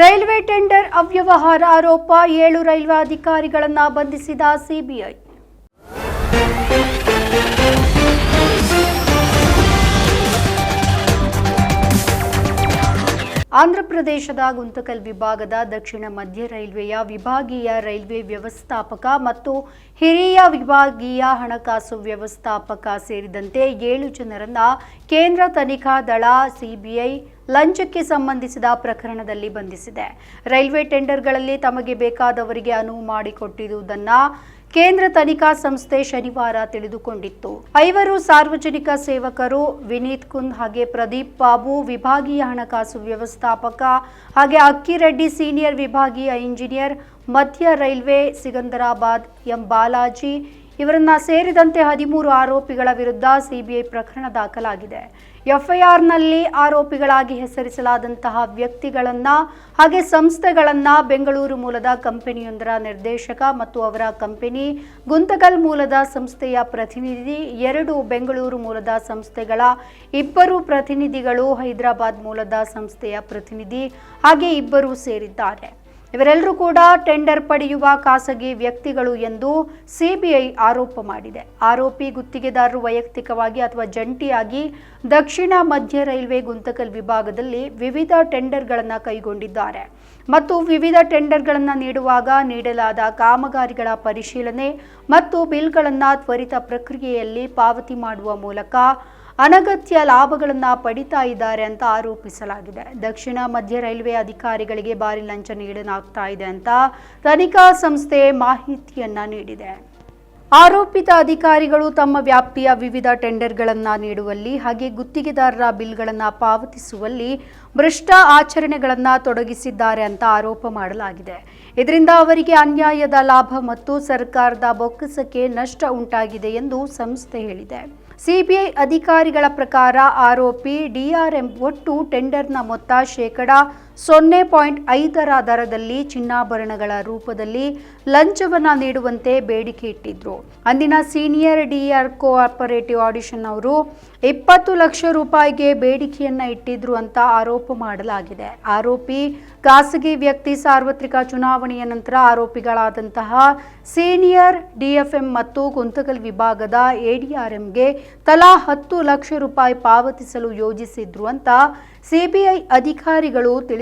Railway tender ಅವ್ಯವಹಾರ ಆರೋಪ ಏಳು ರೈಲ್ವೆ ಅಧಿಕಾರಿಗಳನ್ನು ಬಂಧಿಸಿದ ಸಿಬಿಐ. ಆಂಧ್ರಪ್ರದೇಶದ ಗುಂತಕಲ್ ವಿಭಾಗದ ದಕ್ಷಿಣ ಮಧ್ಯ ರೈಲ್ವೆಯ ವಿಭಾಗೀಯ ರೈಲ್ವೆ ವ್ಯವಸ್ಥಾಪಕ ಮತ್ತು ಹಿರಿಯ ವಿಭಾಗೀಯ ಹಣಕಾಸು ವ್ಯವಸ್ಥಾಪಕ ಸೇರಿದಂತೆ ಏಳು ಜನರನ್ನ ಕೇಂದ್ರ ತನಿಖಾ ದಳ ಸಿಬಿಐ ಲಂಚಕ್ಕೆ ಸಂಬಂಧಿಸಿದ ಪ್ರಕರಣದಲ್ಲಿ ಬಂಧಿಸಿದೆ. ರೈಲ್ವೆ ಟೆಂಡರ್ಗಳಲ್ಲಿ ತಮಗೆ ಬೇಕಾದವರಿಗೆ ಅನುವು ಮಾಡಿಕೊಟ್ಟಿರುವುದನ್ನ ಕೇಂದ್ರ ತನಿಖಾ ಸಂಸ್ಥೆ ಶನಿವಾರ ತಿಳಿದುಕೊಂಡಿತ್ತು. ಐವರು ಸಾರ್ವಜನಿಕ ಸೇವಕರು ವಿನೀತ್ ಕುಂದ್ ಹಾಗೆ ಪ್ರದೀಪ್ ಬಾಬು, ವಿಭಾಗೀಯ ಹಣಕಾಸು ವ್ಯವಸ್ಥಾಪಕ ಹಾಗೆ ಅಕ್ಕಿರೆಡ್ಡಿ ಸೀನಿಯರ್ ವಿಭಾಗೀಯ ಇಂಜಿನಿಯರ್, ಮಧ್ಯ ರೈಲ್ವೆ ಸಿಕಂದರಾಬಾದ್ ಎಂ ಬಾಲಾಜಿ ಇವರನ್ನ ಸೇರಿದಂತೆ ಹದಿಮೂರು ಆರೋಪಿಗಳ ವಿರುದ್ಧ ಸಿಬಿಐ ಪ್ರಕರಣ ದಾಖಲಾಗಿದೆ. ಎಫ್ಐಆರ್ನಲ್ಲಿ ಆರೋಪಿಗಳಾಗಿ ಹೆಸರಿಸಲಾದಂತಹ ವ್ಯಕ್ತಿಗಳನ್ನ ಹಾಗೆ ಸಂಸ್ಥೆಗಳನ್ನ ಬೆಂಗಳೂರು ಮೂಲದ ಕಂಪನಿಯೊಂದರ ನಿರ್ದೇಶಕ ಮತ್ತು ಅವರ ಕಂಪನಿ ಗುಂತಕಲ್ ಮೂಲದ ಸಂಸ್ಥೆಯ ಪ್ರತಿನಿಧಿ, ಎರಡು ಬೆಂಗಳೂರು ಮೂಲದ ಸಂಸ್ಥೆಗಳ ಇಬ್ಬರು ಪ್ರತಿನಿಧಿಗಳು ಹೈದರಾಬಾದ್ ಮೂಲದ ಸಂಸ್ಥೆಯ ಪ್ರತಿನಿಧಿ ಹಾಗೆ ಇಬ್ಬರು ಸೇರಿದ್ದಾರೆ. ಇವರೆಲ್ಲರೂ ಕೂಡ ಟೆಂಡರ್ ಪಡೆಯುವ ಖಾಸಗಿ ವ್ಯಕ್ತಿಗಳು ಎಂದು ಸಿಬಿಐ ಆರೋಪ ಮಾಡಿದೆ. ಆರೋಪಿ ಗುತ್ತಿಗೆದಾರರು ವೈಯಕ್ತಿಕವಾಗಿ ಅಥವಾ ಜಂಟಿಯಾಗಿ ದಕ್ಷಿಣ ಮಧ್ಯ ರೈಲ್ವೆ ಗುಂತಕಲ್ ವಿಭಾಗದಲ್ಲಿ ವಿವಿಧ ಟೆಂಡರ್ಗಳನ್ನು ಕೈಗೊಂಡಿದ್ದಾರೆ. ಮತ್ತು ವಿವಿಧ ಟೆಂಡರ್ಗಳನ್ನು ನೀಡುವಾಗ ನೀಡಲಾದ ಕಾಮಗಾರಿಗಳ ಪರಿಶೀಲನೆ ಮತ್ತು ಬಿಲ್ಗಳನ್ನು ತ್ವರಿತ ಪ್ರಕ್ರಿಯೆಯಲ್ಲಿ ಪಾವತಿ ಮಾಡುವ ಮೂಲಕ ಅನಗತ್ಯ ಲಾಭಗಳನ್ನು ಪಡಿತಾ ಇದ್ದಾರೆ ಅಂತ ಆರೋಪಿಸಲಾಗಿದೆ. ದಕ್ಷಿಣ ಮಧ್ಯ ರೈಲ್ವೆ ಅಧಿಕಾರಿಗಳಿಗೆ ಭಾರಿ ಲಂಚ ನೀಡಲಾಗ್ತಾ ಇದೆ ಅಂತ ತನಿಖಾ ಸಂಸ್ಥೆ ಮಾಹಿತಿಯನ್ನ ನೀಡಿದೆ. ಆರೋಪಿತ ಅಧಿಕಾರಿಗಳು ತಮ್ಮ ವ್ಯಾಪ್ತಿಯ ವಿವಿಧ ಟೆಂಡರ್ಗಳನ್ನು ನೀಡುವಲ್ಲಿ ಹಾಗೆ ಗುತ್ತಿಗೆದಾರರ ಬಿಲ್ಗಳನ್ನು ಪಾವತಿಸುವಲ್ಲಿ ಭ್ರಷ್ಟ ಆಚರಣೆಗಳನ್ನು ತೊಡಗಿಸಿದ್ದಾರೆ ಅಂತ ಆರೋಪ ಮಾಡಲಾಗಿದೆ. ಇದರಿಂದ ಅವರಿಗೆ ಅನ್ಯಾಯದ ಲಾಭ ಮತ್ತು ಸರ್ಕಾರದ ಬೊಕ್ಕಸಕ್ಕೆ ನಷ್ಟ ಉಂಟಾಗಿದೆ ಎಂದು ಸಂಸ್ಥೆ ಹೇಳಿದೆ. ಸಿಬಿಐ ಅಧಿಕಾರಿಗಳ ಪ್ರಕಾರ ಆರೋಪಿ ಡಿಆರ್ಎಂ ಒಟ್ಟು ಟೆಂಡರ್ನ ಮೊತ್ತ ಶೇಕಡ ಸೊನ್ನೆ ಪಾಯಿಂಟ್ ಐದರ ದರದಲ್ಲಿ ಚಿನ್ನಾಭರಣಗಳ ರೂಪದಲ್ಲಿ ಲಂಚವನ್ನು ನೀಡುವಂತೆ ಬೇಡಿಕೆ ಇಟ್ಟಿದ್ರು. ಅಂದಿನ ಸೀನಿಯರ್ ಡಿಆರ್ ಕೋಆಪರೇಟಿವ್ ಆಡಿಷನ್ ಅವರು ಇಪ್ಪತ್ತು ಲಕ್ಷ ರೂಪಾಯಿಗೆ ಬೇಡಿಕೆಯನ್ನ ಇಟ್ಟಿದ್ರು ಅಂತ ಆರೋಪ ಮಾಡಲಾಗಿದೆ. ಆರೋಪಿ ಖಾಸಗಿ ವ್ಯಕ್ತಿ ಸಾರ್ವತ್ರಿಕ ಚುನಾವಣೆಯ ನಂತರ ಆರೋಪಿಗಳಾದಂತಹ ಸೀನಿಯರ್ ಡಿಎಫ್ಎಂ ಮತ್ತು ಕುಂತಕಲ್ ವಿಭಾಗದ ಎಡಿಆರ್ಎಂಗೆ ತಲಾ ಹತ್ತು ಲಕ್ಷ ರೂಪಾಯಿ ಪಾವತಿಸಲು ಯೋಜಿಸಿದ್ರು ಅಂತ ಸಿಬಿಐ ಅಧಿಕಾರಿಗಳು ತಿಳಿಸಿದ್ದಾರೆ.